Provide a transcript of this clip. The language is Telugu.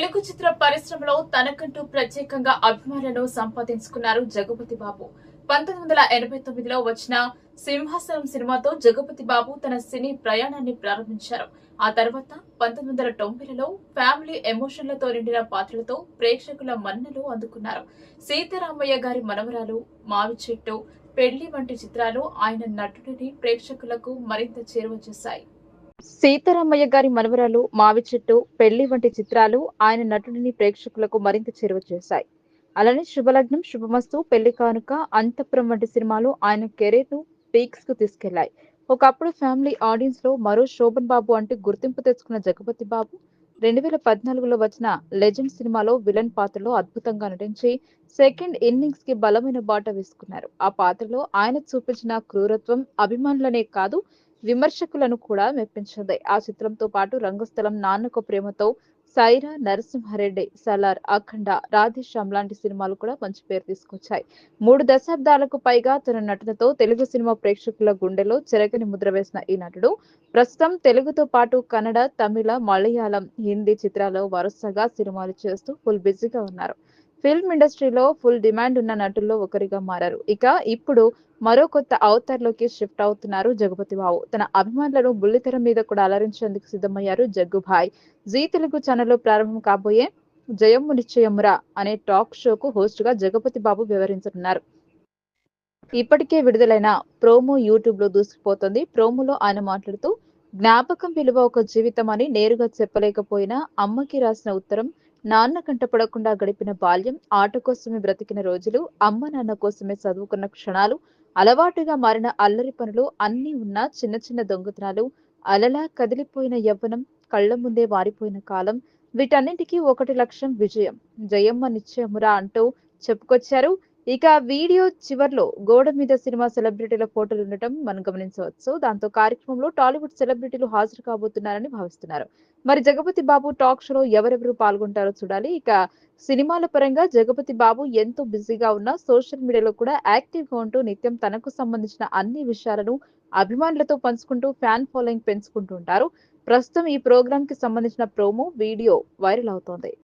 తెలుగు చిత్ర పరిశ్రమలో తనకంటూ ప్రత్యేకంగా అభిమానులను సంపాదించుకున్నారు జగపతి బాబు. పంతొమ్మిది వందల ఎనభై తొమ్మిదిలో వచ్చిన సింహాసనం సినిమాతో జగపతి బాబు తన సినీ ప్రయాణాన్ని ప్రారంభించారు. ఆ తర్వాత పంతొమ్మిది వందల తొంభైలలో ఫ్యామిలీ ఎమోషన్లతో నిండిన పాత్రలతో ప్రేక్షకుల మన్నలు అందుకున్నారు. సీతారామయ్య గారి మనవరాలు మావి చెట్టు పెళ్ళి వంటి చిత్రాలు ఆయన నటుడిని ప్రేక్షకులకు మరింత చేరువ చేశాయి. సీతారామయ్య గారి మనవరాలు మావి చెట్టు పెళ్ళి వంటి చిత్రాలు ఆయన నటుడిని ప్రేక్షకులకు మరింత చేరువ చేశాయి. అలానే శుభలగ్నం శుభమస్తు పెళ్ళి కానుక అంతఃపురం వంటి సినిమాలు ఆయన కెరీర్ను పీక్స్కు తీసుకెళ్ళాయి. ఒకప్పుడు ఫ్యామిలీ ఆడియన్స్లో మరో శోభన్ బాబు అంటే గుర్తింపు తెచ్చుకున్న జగపతి బాబు రెండు వేల పద్నాలుగులో వచ్చిన లెజెండ్ సినిమాలో విలన్ పాత్రలో అద్భుతంగా నటించి సెకండ్ ఇన్నింగ్స్కి బలమైన బాట వేసుకున్నారు. ఆ పాత్రలో ఆయన చూపించిన క్రూరత్వం అభిమానులనే కాదు విమర్శకులను కూడా మెప్పించింది. ఆ చిత్రంతో పాటు రంగస్థలం నాన్నకు ప్రేమతో సైరా నరసింహారెడ్డి సలార్ అఖండ రాధేశ్యామ్ లాంటి సినిమాలు కూడా మంచి పేరు తీసుకొచ్చాయి. మూడు దశాబ్దాలకు పైగా తన నటనతో తెలుగు సినిమా ప్రేక్షకుల గుండెలో చెరగని ముద్ర వేసిన ఈ నటుడు ప్రస్తుతం తెలుగుతో పాటు కన్నడ తమిళ మలయాళం హిందీ చిత్రాల్లో వరుసగా సినిమాలు చేస్తూ ఫుల్ బిజీగా ఉన్నారు. ఫిల్మ్ ఇండస్ట్రీలో ఫుల్ డిమాండ్ ఉన్న నటుల్లో ఒకరిగా మారారు. ఇక ఇప్పుడు మరో కొత్త అవతార్లోకి షిఫ్ట్ అవుతున్నారు జగపతి బాబు. తన అభిమానులను బుల్లితెర మీద కూడా అలరించేందుకు సిద్ధమయ్యారు జగ్గుభాయ్. జీ తెలుగు ఛానల్లో ప్రారంభం కాబోయే జయమ్ము నిశ్చయమురా అనే టాక్ షోకు హోస్ట్గా జగపతి బాబు వివరించనున్నారు. ఇప్పటికే విడుదలైన ప్రోమో యూట్యూబ్లో దూసుకుపోతుంది. ప్రోమోలో ఆయన మాట్లాడుతూ జ్ఞాపకం విలువ ఒక జీవితం అని నేరుగా చెప్పలేకపోయినా అమ్మకి రాసిన ఉత్తరం నాన్న కంటపడకుండా గడిపిన బాల్యం ఆట కోసమే బ్రతికిన రోజులు అమ్మ నాన్న కోసమే చదువుకున్న క్షణాలు అలవాటుగా మారిన అల్లరి పనులు అన్నీ ఉన్న చిన్న చిన్న దొంగతనాలు అలలా కదిలిపోయిన యవ్వనం కళ్ళ ముందే వారిపోయిన కాలం వీటన్నింటికీ ఒకటి లక్ష్యం విజయం. జయమ్మ నిశ్చయమురా అంటూ చెప్పుకొచ్చారు ఇక వీడియో చివర్లో గోడ మీద సినిమా సెలబ్రిటీల ఫోటోలు ఉండటం మనం గమనించవచ్చు. దాంతో కార్యక్రమంలో టాలీవుడ్ సెలబ్రిటీలు హాజరు కాబోతున్నారని భావిస్తున్నారు. మరి జగపతి బాబు టాక్ షోలో ఎవరెవరు పాల్గొంటారో చూడాలి. ఇక సినిమాల పరంగా జగపతి బాబు ఎంతో బిజీగా ఉన్న సోషల్ మీడియాలో కూడా యాక్టివ్గా ఉంటూ నిత్యం తనకు సంబంధించిన అన్ని విషయాలను అభిమానులతో పంచుకుంటూ ఫ్యాన్ ఫాలోయింగ్ పెంచుకుంటూ ఉంటారు. ప్రస్తుతం ఈ ప్రోగ్రామ్కి సంబంధించిన ప్రోమో వీడియో వైరల్ అవుతోంది.